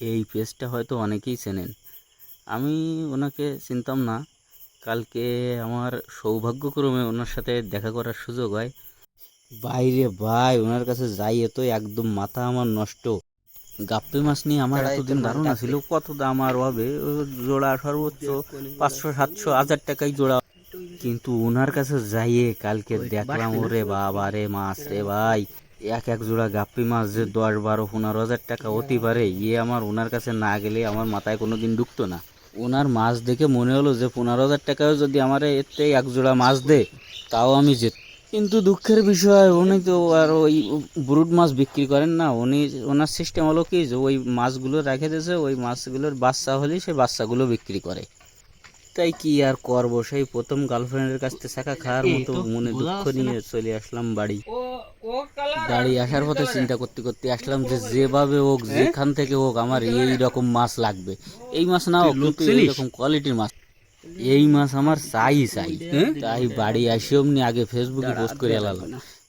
এই পেজটা হয়তো অনেকেই চেনেন। আমি ওনাকে চিনতাম না। কালকে আমার সৌভাগ্যক্রমে ওনার সাথে দেখা করার সুযোগ হয়। বাইরে ভাই ওনার কাছে যাই তো একদম মাথা আমার নষ্ট। গাপ্পি মাছ নিয়ে আমার এতদিন ধারণা ছিল কত দাম আর হবে? জোড়া সর্বোচ্চ পাঁচশো সাতশো হাজার টাকাই জোড়া। কিন্তু ওনার কাছে যাইয়ে কালকে দেখলাম ওরে বাবা রে মাছ রে ভাই। এক এক জোড়া গাপ্পি মাছ যে দশ বারো পনেরো হাজার টাকা হতে পারে ইয়ে আমার ওনার কাছে না গেলে আমার মাথায় কোনো দিন ঢুকতো না। ওনার মাছ দেখে মনে হলো যে পনেরো হাজার টাকাও যদি আমার এতে এক জোড়া মাছ দে তাও আমি যেত কিন্তু দুঃখের বিষয় উনি তো আর ওই ব্রুড মাছ বিক্রি করেন না। উনি ওনার সিস্টেম হলো কি যে ওই মাছগুলো রেখে দিয়েছে ওই মাছগুলোর বাচ্চা হলেই সেই বাচ্চাগুলো বিক্রি করে। তাই কি আর করব? সেই প্রথম গার্লফ্রেন্ডের কাছ থেকে শাখা খাওয়ার মতো মনে দুঃখ নিয়ে চলে আসলাম বাড়ি। বাড়ি আসার পথে চিন্তা করতে করতে আসলাম যে যেভাবে হোক যেখান থেকে হোক আমার এই রকম মাছ লাগবে। এই মাছ না হোক কিন্তু এইরকম কোয়ালিটির মাছ। এই মাছ আমার চাই চাই। তাই বাড়ি আসে অমনি আগে ফেসবুকে পোস্ট করে এলাম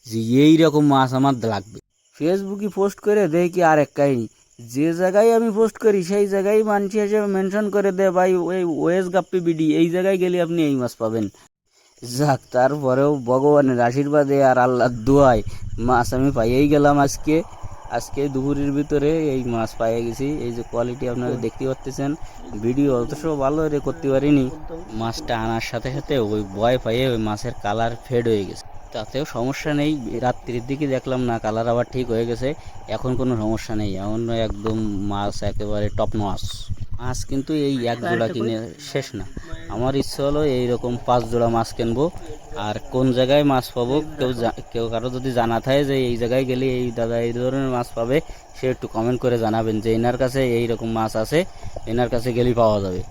যে এই রকম মাছ আমার লাগবে। ফেসবুকে পোস্ট করে দেখি আর এক কাহিনী। যে জায়গায় আমি পোস্ট করি সেই জায়গায় মানুষ হিসেবে মেনশন করে দে ভাই ওই ওয়েস গাপ্পি বিডি এই জায়গায় গেলে আপনি এই মাছ পাবেন। যাক, তারপরেও ভগবানের আশীর্বাদে আর আল্লাহর দোয়ায় মাছ আমি পাইয়েই গেলাম আজকে। আজকে দুপুরের ভিতরে এই মাছ পাইয়ে গেছি। এই যে কোয়ালিটি আপনারা দেখতে পাচ্ছেন ভিডিও অথচ ভালো রে করতে পারিনি। মাছটা আনার সাথে সাথে ওই বয় পাইয়ে ওই মাছের কালার ফেড হয়ে গেছে। তাতেও সমস্যা নেই, রাত্রির দিকে দেখলাম না কালার আবার ঠিক হয়ে গেছে। এখন কোনো সমস্যা নেই এখন একদম মাছ একেবারে টপ মাছ মাছ কিন্তু এই এক জোড়া কিনে শেষ না। আমার ইচ্ছা হলো এইরকম পাঁচ জোড়া মাছ কিনবো। আর কোন জায়গায় মাছ পাবো কেউ কেউ কারও যদি জানা থাকে যে এই জায়গায় গেলে এই দাদা এই ধরনের মাছ পাবে সে একটু কমেন্ট করে জানাবেন যে এনার কাছে এই রকম মাছ আছে এনার কাছে গেলেই পাওয়া যাবে।